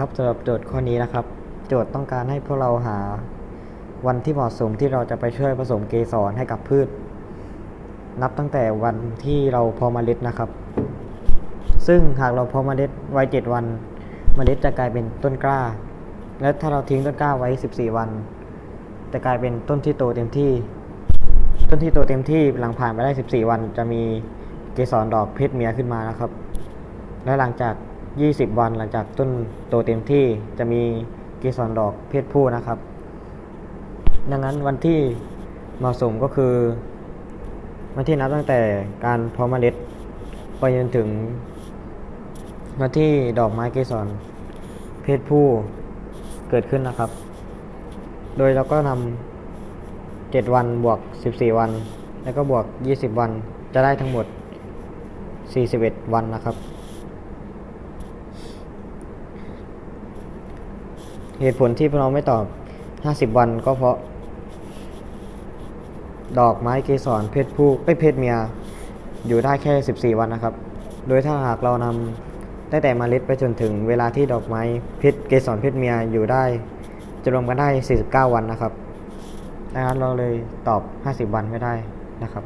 ครับสำหรับโจทย์ข้อนี้นะครับ โจทย์ต้องการให้พวกเราหาวันที่เหมาะสมที่เราจะไปช่วยผสมเกสรให้กับพืช นับตั้งแต่วันที่เราพาะเมล็ดนะครับ ซึ่งหากเราพาะเมล็ดไว้ 7 วันเมล็ดจะกลายเป็นต้นกล้า และถ้าเราทิ้งต้นกล้าไว้ 14 วัน จะกลายเป็นต้นที่โตเต็มที่ ต้นที่โตเต็มที่หลังผ่านไปได้ 14 วัน จะมีเกสรดอกเพศเมียขึ้นมานะครับ และหลังจาก 20 วันหลังจากต้นโตเต็มที่จะมีเกสรดอกเพศผู้นะครับ ดังนั้นวันที่เหมาะสมก็คือ วันที่นับตั้งแต่การเพาะเมล็ดไปจนถึงวันที่ดอกไม้เกสรเพศผู้เกิดขึ้นนะครับ โดยเราก็นำ7วันบวก 14 วัน แล้วก็บวก 20 วันจะได้ทั้งหมด 41 วันนะครับ เหตุผลที่เราไม่ตอบ 50 วันก็เพราะ ดอกไม้เกสรเพศผู้เอ้ยเพศเมีย อยู่ได้แค่ 14 วันนะครับ โดยถ้าหากเรานำตั้งแต่เมล็ดไปจนถึงเวลาที่ดอกไม้เพศเกสรเพศเมียอยู่ได้จะรวมกันได้ 49 วันนะครับดังนั้นเราเลยตอบ 50 วันไม่ได้นะครับ